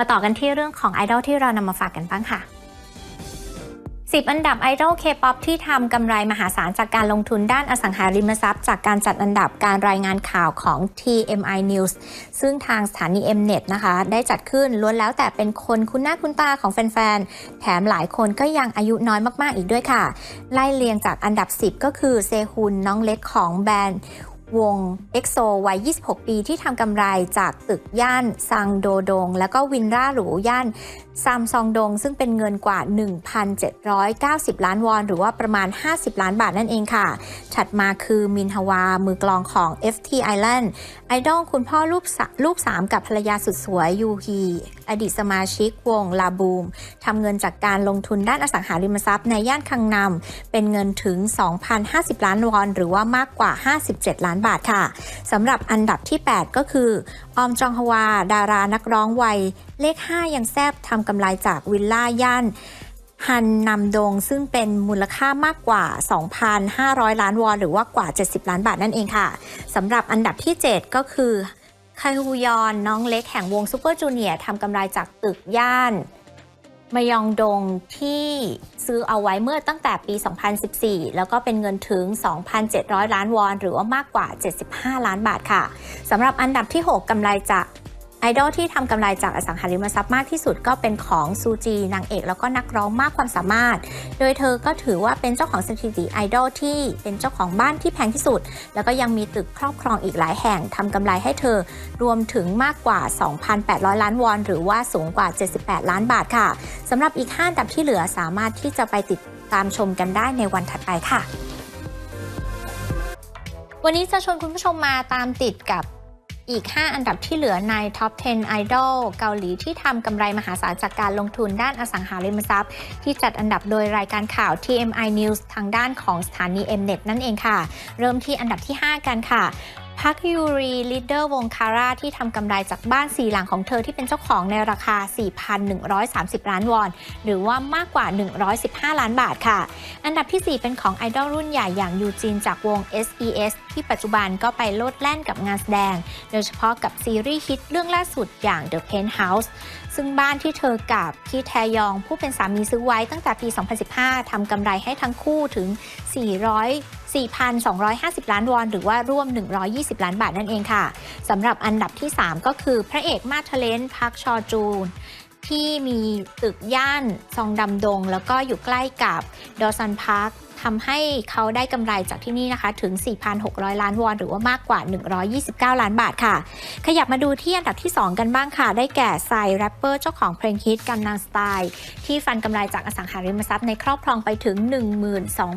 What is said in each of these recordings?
มาต่อกันที่เรื่องของไอดอลที่เรานำมาฝากกันบ้างค่ะ10 อันดับไอดอลเคป๊อปที่ทำกำไรมหาศาลจากการลงทุนด้านอสังหาริมทรัพย์ จากการจัดอันดับการรายงานข่าวของ TMI News ซึ่งทางสถานี Mnet นะคะ ได้จัดขึ้นล้วนแล้วแต่เป็นคนคุ้นหน้าคุ้นตาของแฟนๆ แถมหลายคนก็ยังอายุน้อยมากๆอีกด้วยค่ะ ไล่เรียงจากอันดับ 10 ก็คือเซฮุนน้องเล็กของแบรนด์ วงเอ็กโซวัย 26 ปีที่ทำกำไรจากตึกย่านซังโดดง แล้วก็วินร่าหรูย่าน ซัมซองดง ซึ่งเป็นเงินกว่า 1,790 ล้านวอน หรือว่าประมาณ 50 ล้านบาทนั่นเองค่ะ ถัดมาคือมินฮวา มือกลองของ FT Island ไอดอลคุณพ่อลูกสะลูกสามกับภรรยาสุดสวยยูฮีอดีตสมาชิกวงลาบูมทำเงินจากการลงทุนด้านอสังหาริมทรัพย์ในย่านคังนำเป็นเงินถึง 2,050 ล้านวอน หรือว่ามากกว่า 57 ล้านบาทค่ะสำหรับอันดับที่ 8 ก็คือ ออมจองฮวา ดารานักร้องวัยเลข 5 ยังแซบทำกำไรจากวิลล่าย่านฮันนำดงซึ่งเป็นมูลค่ามากกว่า 2,500 ล้านวอน หรือว่ากว่า 70 ล้านบาทนั่นเองค่ะสำหรับอันดับที่ 7 ก็คือคาฮุยอนน้องเล็กแห่งวงซูเปอร์จูเนียร์ทำกำไรจากตึกย่านมยองดงที่ซื้อเอาไว้เมื่อตั้งแต่ปี 2014 แล้วก็เป็นเงินถึง 2,700 ล้านวอน หรือว่ามากกว่า 75 ล้านบาทค่ะสำหรับอันดับที่ 6กำไรจาก ไอดอลที่ทำกำไรจากอสังหาริมทรัพย์มากที่สุดก็เป็นของซูจีนางเอกแล้วก็นักร้องมากความสามารถ โดยเธอก็ถือว่าเป็นเจ้าของสถิติไอดอลที่เป็นเจ้าของบ้านที่แพงที่สุด แล้วก็ยังมีตึกครอบครองอีกหลายแห่งทำกำไรให้เธอรวมถึงมากกว่า 2,800 ล้านวอน หรือว่าสูงกว่า 78 ล้านบาทค่ะสำหรับอีก5อันดับที่เหลือสามารถที่จะไปติดตามชมกันได้ในวันถัดไปค่ะ วันนี้จะชวนคุณผู้ชมมาตามติดกับ อีก 5 อันดับที่เหลือใน Top 10 Idol เกาหลีที่ทำกำไรมหาศาลจากการลงทุนด้านอสังหาริมทรัพย์ ที่จัดอันดับโดยรายการข่าว TMI News ทางด้านของสถานี Mnet นั่นเองค่ะ เริ่มที่อันดับที่ 5 กันค่ะ พักยูรีลีดเดอร์วงคาร่าที่ทำกำไรจากบ้านสีหลังของเธอที่เป็นเจ้าของในราคา 4,130 ล้านวอน หรือว่ามากกว่า 115 ล้านบาทค่ะ อันดับที่ 4 เป็นของไอดอลรุ่นใหญ่อย่างยูจินจากวง SES ที่ปัจจุบันก็ไปโลดแล่นกับงานแสดง โดยเฉพาะกับซีรีส์ฮิตเรื่องล่าสุดอย่าง The Penthouse ซึ่งบ้านที่เธอกับพี่แทยองผู้เป็นสามีซื้อไว้ตั้งแต่ปี 2015 ทำกำไรให้ทั้งคู่ถึง 400 4,250 ล้านวอน หรือว่าร่วม 120 ล้านบาทนั่นเองค่ะสำหรับอันดับที่ 3 ก็คือพระเอกมาเทเลนพักชอจูนที่มีตึกย่านซองดำดง แล้วก็อยู่ใกล้กับดอซันพาร์ค ทำให้เขาได้กำไรจากที่นี่นะคะถึง 4,600 ล้านวอน หรือว่ามากกว่า 129 ล้านบาทค่ะ ขยับมาดูที่อันดับที่ 2 กันบ้างค่ะ ได้แก่ไซแรปเปอร์เจ้าของเพลงฮิตกันนางสไตล์ที่ฟันกำไรจากอสังหาริมทรัพย์ในครอบครองไปถึง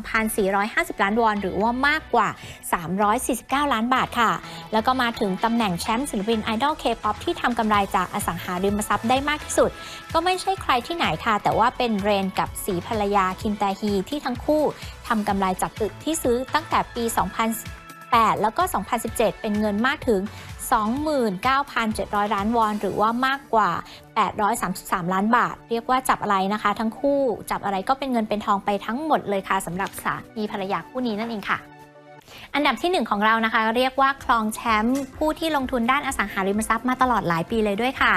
12,450 ล้านวอน หรือว่ามากกว่า 349 ล้านบาทค่ะ แล้วก็มาถึงตำแหน่งแชมป์ศิลปินไอดอลเคป๊อปที่ทำกำไรจากอสังหาริมทรัพย์ได้มากที่สุด ก็ไม่ใช่ใครที่ไหนค่ะ แต่ว่าเป็นเรนกับสีภรรยาคิมแตฮีที่ทั้งคู่ ทำกำไรจากตึกที่ซื้อตั้งแต่ปี 2008 แล้วก็ 2017 เป็นเงินมากถึง 29,700 ล้านวอน หรือว่ามากกว่า 833 ล้านบาท เรียกว่าจับอะไรนะคะ ทั้งคู่จับอะไรก็เป็นเงินเป็นทองไปทั้งหมดเลยค่ะสำหรับสามีภรรยาคู่นี้นั่นเองค่ะอันดับที่ 1 ของเรานะคะ เรียกว่าครองแชมป์ผู้ที่ลงทุนด้านอสังหาริมทรัพย์มาตลอดหลายปีเลยด้วยค่ะ